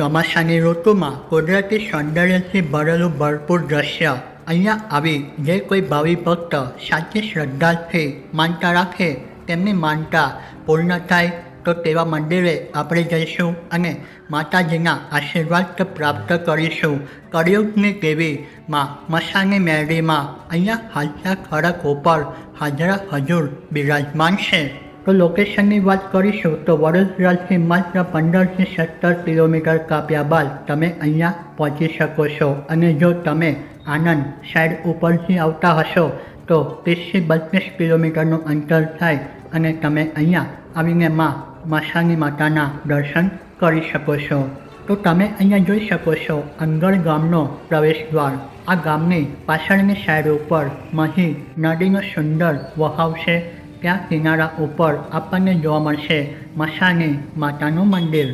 ચોમાસાની ઋતુમાં કુદરતી સૌંદર્યથી ભરેલું ભરપૂર દ્રશ્ય. અહીંયા આવી જે કોઈ ભાવિ ભક્ત સાચી શ્રદ્ધાથી માનતા રાખે તેમની માનતા પૂર્ણ થાય તો તેવા મંદિરે આપણે જઈશું અને માતાજીના આશીર્વાદ પ્રાપ્ત કરીશું. કળિયુગની દેવી માં મસાની મેરડીમાં અહીંયા હાલતા ખડક ઉપર હાજરા હજુર બિરાજમાન છે. તો લોકેશનની વાત કરીશું તો વડોદરાથી માત્ર પંદરથી સત્તર કિલોમીટર કાપ્યા બાદ તમે અહીંયા પહોંચી શકો છો. અને જો તમે આનંદ સાઈડ ઉપરથી આવતા હશો, તો ત્રીસથી બત્રીસ કિલોમીટરનું અંતર થાય અને તમે અહીંયા આવીને માં માસાની માતાના દર્શન કરી શકો છો. તો તમે અહીંયા જોઈ શકો છો અંગળ ગામનો પ્રવેશ દ્વાર. આ ગામની પાછળની સાઈડ ઉપર મહી નદીનો સુંદર વહાવ છે. ત્યાં કિનારા ઉપર આપણને જોવા મળશે મસાની માતાનું મંદિર.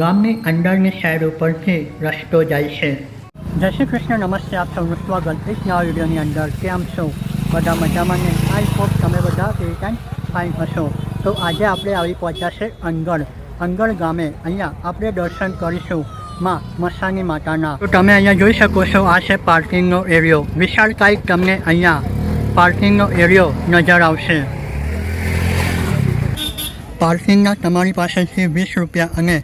ગામની અંદરની સાઈડ ઉપરથી રસ્તો જાય છે. જય શ્રી કૃષ્ણ, નમસ્તે. આપ સૌનું સ્વાગત. એક નવા વિડીયોની અંદર કેમ છો? બધા મજામાં ને? આઈ હોપ તમે બધા રિટર્ન ફાઇન હશો. તો આજે આપણે આવી પહોંચ્યા છે અંગળ અંગળ ગામે અહીંયા આપણે દર્શન કરીશું માં મસાની માતાના. તો તમે અહીંયા જોઈ શકો છો, આ છે પાર્કિંગનો એરિયો વિશાળ કાંઈક તમને અહીંયા પાર્કિંગનો એરિયો નજર આવશે. પાર્કિંગના તમારી પાસેથી વીસ રૂપિયા અને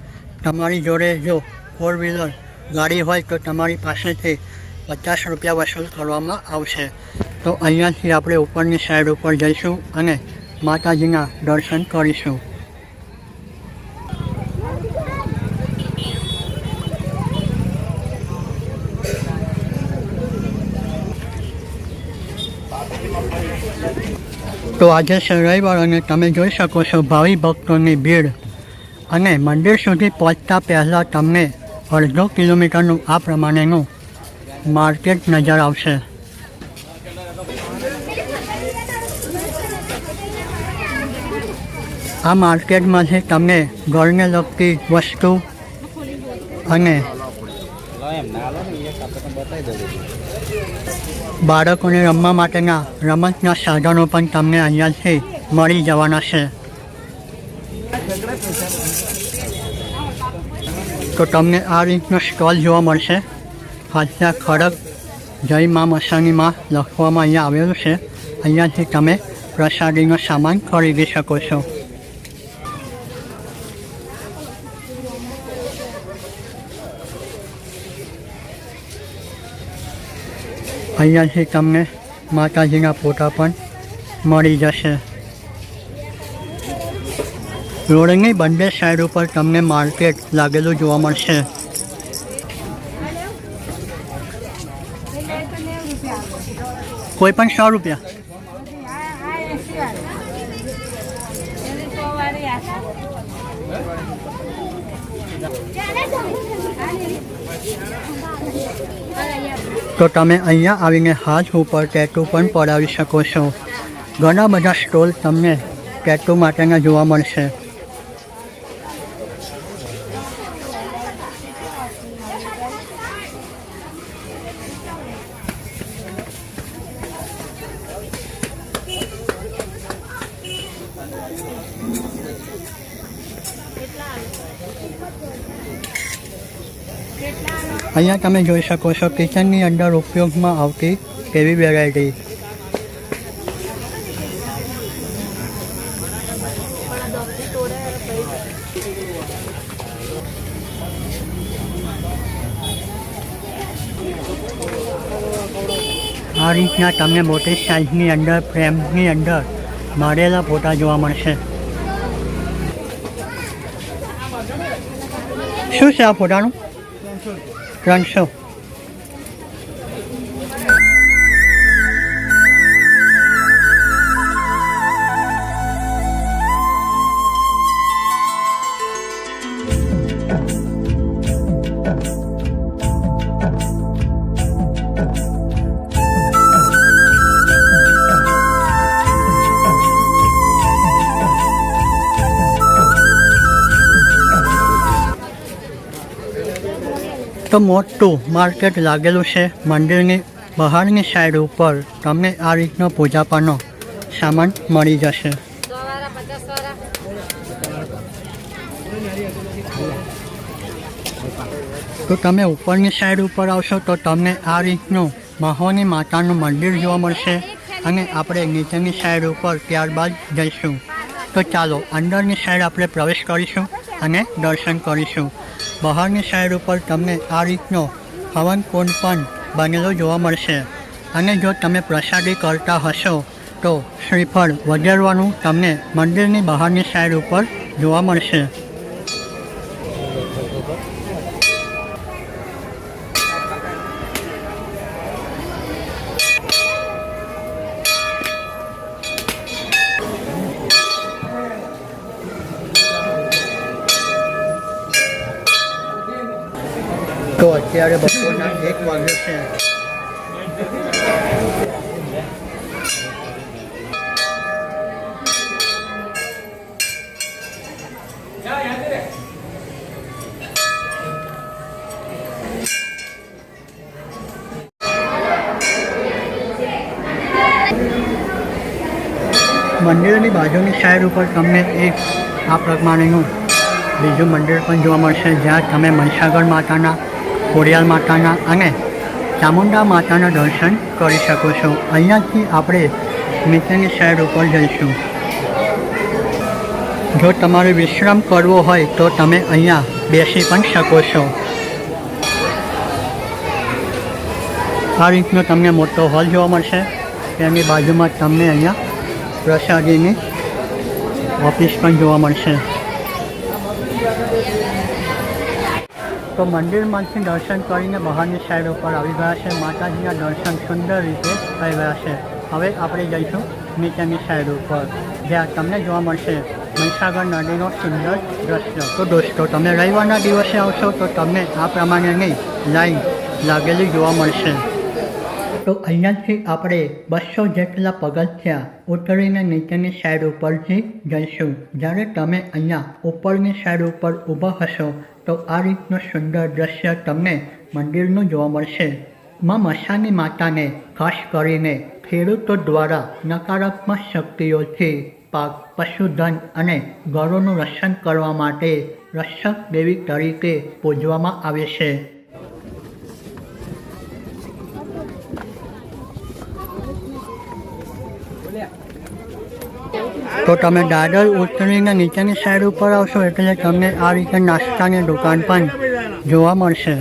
તમારી જોડે જો ફોર વ્હીલર ગાડી હોય તો તમારી પાસેથી પચાસ રૂપિયા વસૂલ કરવામાં આવશે. તો અહીંયાથી આપણે ઉપરની સાઈડ ઉપર જઈશું અને માતાજીના દર્શન કરીશું. તો આજે છે રવિવાર અને તમે જોઈ શકો છો ભાવિ ભક્તોની ભીડ. અને મંદિર સુધી પહોંચતા પહેલાં તમને અડધો કિલોમીટરનું આ પ્રમાણેનું માર્કેટ નજર આવશે. આ માર્કેટમાંથી તમને ઘરને લગતી વસ્તુ અને બાળકોને રમવા માટેના રમતના સાધનો પણ તમને અહીંયાથી મળી જવાના છે. તો તમને આ રીતનો સ્ટોલ જોવા મળશે. હાથના ખડક જય મા મસાનીમાં લખવામાં અહીંયા આવેલું છે. અહીંયાથી તમે પ્રસાદીનો સામાન ખરીદી શકો છો. અહીંયાથી તમને માતાજીના ફોટા પણ મળી જશે. રોડની બંને સાઈડ ઉપર તમને માર્કેટ લાગેલું જોવા મળશે. કોઈ પણ સો રૂપિયા? તો તમે અહીંયા આવીને હાથ ઉપર ટેટુ પણ પડાવી શકો છો. ઘણા બધા સ્ટોલ તમને ટેટુ માટેના જોવા મળશે. અહીંયા તમે જોઈ શકો છો કિચનની અંદર ઉપયોગમાં આવતી એવી વેરાયટી. આ રીતના તમને મોટી સાઇઝની અંદર ફ્રેમની અંદર મારેલા ફોટા જોવા મળશે. શું છે આ ફોટાનું? 感受。તો મોટું માર્કેટ લાગેલું છે મંદિરની બહારની સાઈડ ઉપર. તમને આ રીતનો પૂજાપાનો સામાન મળી જશે. તો તમે ઉપરની સાઈડ ઉપર આવશો તો તમને આ રીતનું મહોની માતાનું મંદિર જોવા મળશે અને આપણે નીચેની સાઈડ ઉપર ત્યારબાદ જઈશું. તો ચાલો, અંદરની સાઈડ આપણે પ્રવેશ કરીશું અને દર્શન કરીશું. બહારની સાઈડ ઉપર તમને આ રીતનો હવન કુંડ પણ બનેલો જોવા મળશે. અને જો તમે પ્રસાદી કરતા હશો, તો શ્રીફળ વગેરવાનું તમને મંદિરની બહારની સાઈડ ઉપર જોવા મળશે. મંદિરની બાજુની સાઈડ ઉપર તમને એક આ પ્રમાણેનું બીજું મંદિર પણ જોવા મળશે, જ્યાં તમે મહીસાગર માતાના ખોડિયાલ માતાના અને ચામુંડા માતાના દર્શન કરી શકો છો. અહીંયાથી આપણે નીચેની સાઈડ ઉપર જઈશું. જો તમારે વિશ્રામ કરવો હોય તો તમે અહીંયા બેસી પણ શકો છો. આ રીતનો તમને મોટો હોલ જોવા મળશે. તેની બાજુમાં તમને અહીંયા પ્રસાદીની ઓફિસ પણ જોવા મળશે. તો મંદિરમાંથી દર્શન કરીને બહારની સાઈડ ઉપર આવી ગયા છે. માતાજીના દર્શન સુંદર રીતે થઈ ગયા છે. હવે આપણે જઈશું નીચેની સાઈડ ઉપર, જ્યાં તમને જોવા મળશે મહીસાગર નદીનો સુંદર દ્રશ્ય. તો દોસ્તો, તમે રવિવારના દિવસે આવશો તો તમને આ પ્રમાણેની લાઈન લાગેલી જોવા મળશે. તો અહીંયાથી આપણે બસો જેટલા પગથિયા ઉતરીને નીચેની સાઈડ ઉપરથી જઈશું. જ્યારે તમે અહીંયા ઉપરની સાઈડ ઉપર ઊભા હશો તો આ રીતનું સુંદર દ્રશ્ય તમને મંદિરનું જોવા મળશે. માં મસાની માતાને ખાસ કરીને ખેડૂતો દ્વારા નકારાત્મક શક્તિઓથી પાક, પશુધન અને ઘરોનું રક્ષણ કરવા માટે રક્ષક દેવી તરીકે પૂજવામાં આવે છે. તો તમે દાદર ઉતરીને નીચેની સાઈડ ઉપર આવશો એટલે તમને આ રીતે નાસ્તાની દુકાન પણ જોવા મળશે,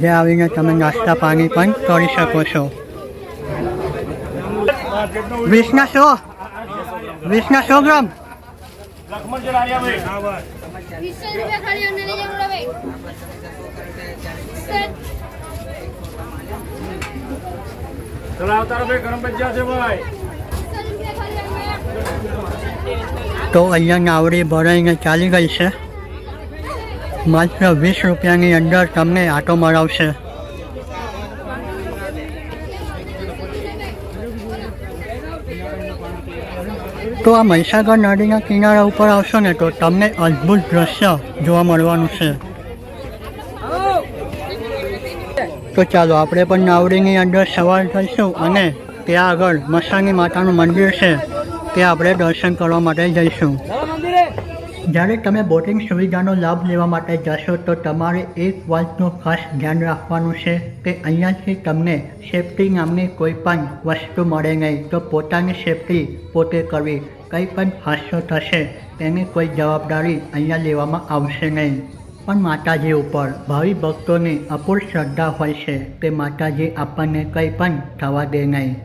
જે આવીને તમે નાસ્તા પાણી પણ કરી શકો છો. વીસના સો વીસના સો ગ્રામ લખમણ છે રાજાભાઈ વીસો રૂપિયા ખાલી અમને લઈ જવું ભાઈ સર ચલો આવતા રહો ભાઈ ગરમ ભજીયા છે ભાઈ વીસો રૂપિયા ખાલી અમને તો અહીંયા નાવડી ભરાઈને ચાલી ગઈ છે. માત્ર વીસ રૂપિયાની અંદર તમને આટો મળાવશે. તો આ મહીસાગર નદીના કિનારા ઉપર આવશો ને તો તમને અદ્ભુત દ્રશ્ય જોવા મળવાનું છે. તો ચાલો, આપણે પણ નાવડીની અંદર સવાર થઈશું અને ત્યાં આગળ મસાની માતાનું મંદિર છે. ત્યાં આપણે દર્શન કરવા માટે જઈશું. જ્યારે તમે બોટિંગ સુવિધાનો લાભ લેવા માટે જશો, તો તમારે એક વાતનું ખાસ ધ્યાન રાખવાનું છે કે અહીંયાથી તમને સેફટી નામની કોઈ પણ વસ્તુ મળે નહીં, તો પોતાની સેફટી પોતે કરવી. કંઈ પણ હાસ્યો થશે, તેની કોઈ જવાબદારી અહીંયા લેવામાં આવશે નહીં. પણ માતાજી ઉપર ભાવિ ભક્તોની અપૂર શ્રદ્ધા હોય છે કે માતાજી આપણને કંઈ પણ થવા દે નહીં.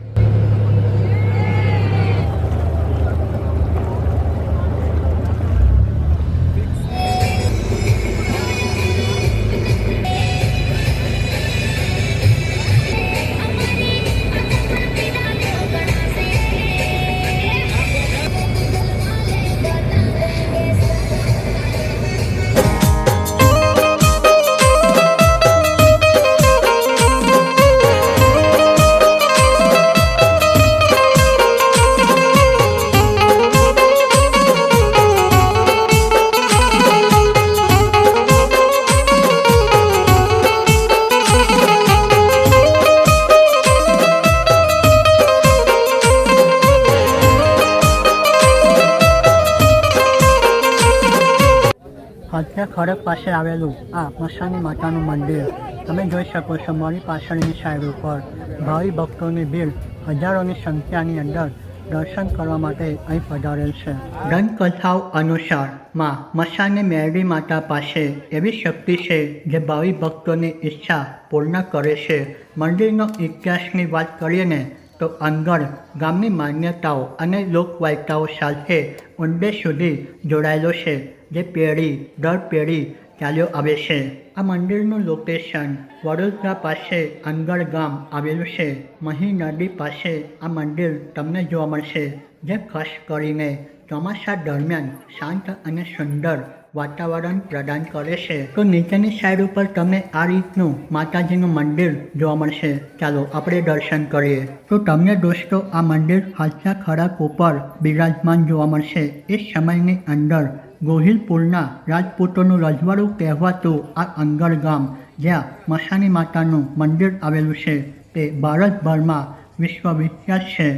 ખડક પાસે આવેલું આ મસાની માતાનું મંદિર. તમે જોઈ શકો છો મારી પાછળની સાઈડ ઉપર. ભાવિ ભક્તોની ભીડ હજારોની સંખ્યાની અંદર દર્શન કરવા માટે અહીં પધારેલ છે. દંતકથાઓ અનુસારમાં મસાની મેરડી માતા પાસે એવી શક્તિ છે જે ભાવિ ભક્તોની ઈચ્છા પૂર્ણ કરે છે. મંદિરનો ઇતિહાસની વાત કરીએ ને તો અંગણ ગામની માન્યતાઓ અને લોકવાયકાઓ સાથે ઊંડે સુધી જોડાયેલો છે. જે પેઢી, દર પેઢી ચાલ્યો આવે છે. આ મંદિરનું લોકેશન વડોદરા પાસે અંગળ ગામ આવેલું છે. મહી નદી પાસે આ મંદિર તમને જોવા મળશે. જે ખાસ કરીને ચોમાસા દરમિયાન શાંત અને સુંદર વાતાવરણ પ્રદાન કરે છે. તો નીચેની સાઈડ ઉપર તમને આ રીતનું માતાજીનું મંદિર જોવા મળશે. ચાલો આપણે દર્શન કરીએ. તો તમને દોસ્તો આ મંદિર હાલના ખરાક ઉપર બિરાજમાન જોવા મળશે. એ સમયની અંદર ગોહિલપુરના રાજપૂતોનું રજવાડું કહેવાતું આ અંગર ગામ, જ્યાં મસાણી માતાનું મંદિર આવેલું છે, તે ભારતભરમાં વિશ્વવિખ્યાત છે.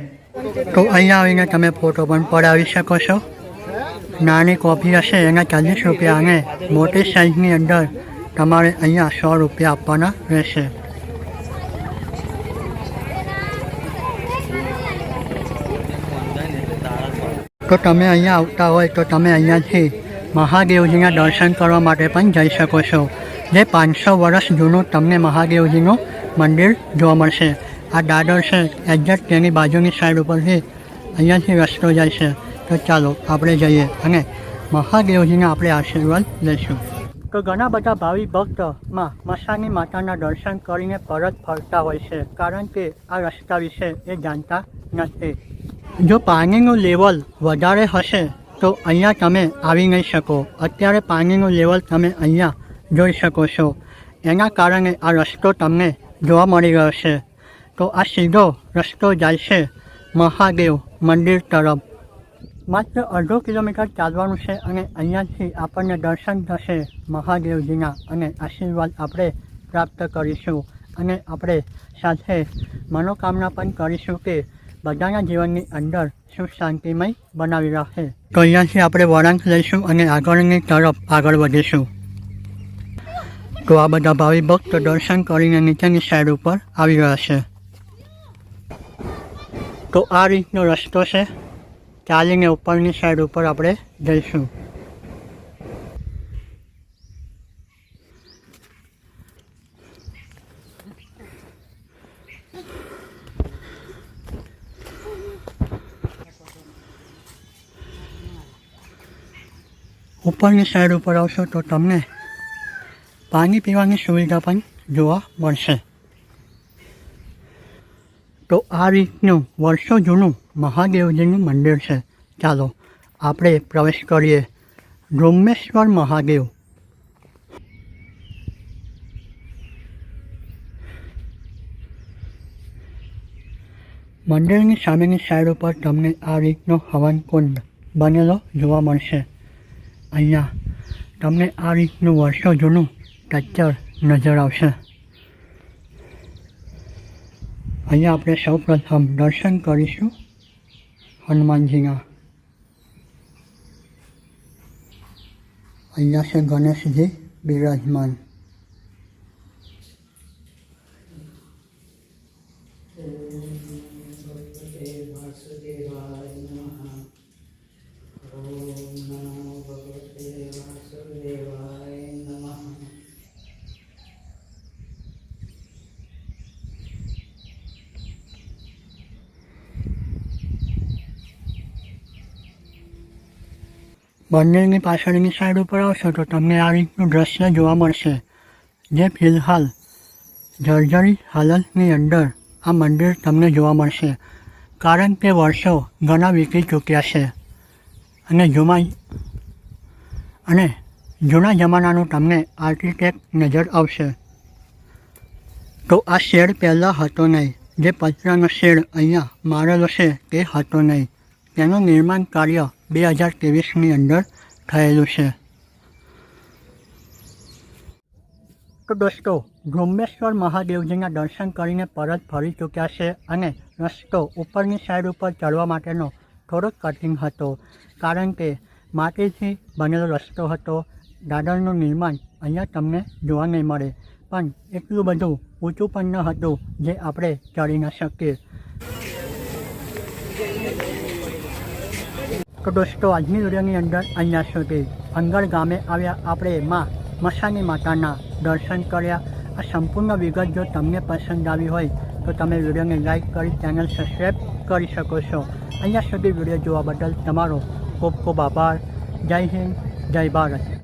તો અહીંયા આવીને તમે ફોટો પણ પડાવી શકો છો. નાની કોફી હશે, એના ચાલીસ રૂપિયા અને મોટી સાઇઝની અંદર તમારે અહીંયા સો રૂપિયા આપવાના રહેશે. તો તમે અહીંયા આવતા હોય તો તમે અહીંયાથી મહાદેવજીના દર્શન કરવા માટે પણ જઈ શકો છો. જે પાંચસો વર્ષ જૂનું તમને મહાદેવજીનું મંદિર જોવા મળશે. આ દાદર છે, એક્ઝેક્ટ તેની બાજુની સાઈડ ઉપરથી અહીંયાથી રસ્તો જાય છે. તો ચાલો, આપણે જઈએ અને મહાદેવજીના આપણે આશીર્વાદ લઈશું. તો ઘણા બધા ભાવિ ભક્તમાં મસાની માતાના દર્શન કરીને પરત ફરતા હોય છે. કારણ કે આ રસ્તા વિશે એ જાણતા નથી. જો પાણીનું લેવલ વધારે હશે, તો અહીંયા તમે આવી નહીં શકો. અત્યારે પાણીનું લેવલ તમે અહીંયા જોઈ શકો છો. એના કારણે આ રસ્તો તમને જોવા મળી રહ્યો છે તો આ સીધો રસ્તો જાય છે મહાદેવ મંદિર તરફ. માત્ર અડધો કિલોમીટર ચાલવાનું છે અને અહીંયાથી આપણને દર્શન થશે મહાદેવજીના અને આશીર્વાદ આપણે પ્રાપ્ત કરીશું. અને આપણે સાથે મનોકામના પણ કરીશું કે બધાના જીવનની અંદર સુખ શાંતિમય બનાવી રાખશે તો અહીંયાથી આપણે વળાંક લઈશું અને આગળની તરફ આગળ વધીશું. તો આ બધા ભાવિ ભક્ત દર્શન કરીને નીચેની સાઈડ ઉપર આવી રહ્યા છે. તો આ રીતનો રસ્તો છે. ચાલીને ઉપરની સાઈડ ઉપર આપણે જઈશું. ઉપરની સાઈડ ઉપર આવશો તો તમને પાણી પીવાની સુવિધા પણ જોવા મળશે. તો આ રીતનું વર્ષો જૂનું મહાદેવજીનું મંદિર છે. ચાલો, આપણે પ્રવેશ કરીએ. બ્રહ્મેશ્વર મહાદેવ. મંદિરની સામેની સાઈડ ઉપર તમને આ રીતનો હવન કુંડ બનેલો જોવા મળશે. અહીંયા તમને આ રીતનું વર્ષો જૂનું સ્ટ્રક્ચર નજર આવશે. અહીંયા આપણે સૌ પ્રથમ દર્શન કરીશું હનુમાનજીના. અહીંયા છે ગણેશજી બિરાજમાન. મંદિરની પાછળની સાઈડ ઉપર આવશો તો તમને આ રીતનું દ્રશ્ય જોવા મળશે. જે ફિલહાલ જર્જરી હાલતની અંદર આ મંદિર તમને જોવા મળશે. કારણ કે વર્ષો ઘણા વીતી ચૂક્યા છે. અને જૂના અને જૂના જમાનાનું તમને આર્કિટેક્ટ નજર આવશે. તો આ શેડ પહેલાં હતો નહીં. જે પતરાનો શેડ અહીંયા મારેલો છે તે હતો નહીં. તેનું નિર્માણ કાર્ય બે હજાર ત્રેવીસની અંદર થયેલું છે. તો દોસ્તો ભ્રમેશ્વર મહાદેવજીના દર્શન કરીને પરત ફરી ચૂક્યા છે અને રસ્તો ઉપરની સાઈડ ઉપર ચડવા માટેનો થોડોક કઠિન હતો, કારણ કે માટીથી બનેલો રસ્તો હતો. દાદરનું નિર્માણ અહીંયા તમને જોવા નહીં મળે, પણ એટલું બધું ઊંચું પણ ન હતું જે આપણે ચડી ન શકીએ. તો દોસ્તો, આજની વિડીયોની અંદર અહીંયા સુધી અંગર ગામે આવ્યા આપણે માં મસાની માતાના દર્શન કર્યા. આ સંપૂર્ણ વિગત જો તમને પસંદ આવી હોય, તો તમે વિડીયોને લાઇક કરી, ચેનલ સબસ્ક્રાઈબ કરી શકો છો. અહીંયા સુધી વીડિયો જોવા બદલ તમારો ખૂબ ખૂબ આભાર. જય હિન્દ, જય ભારત.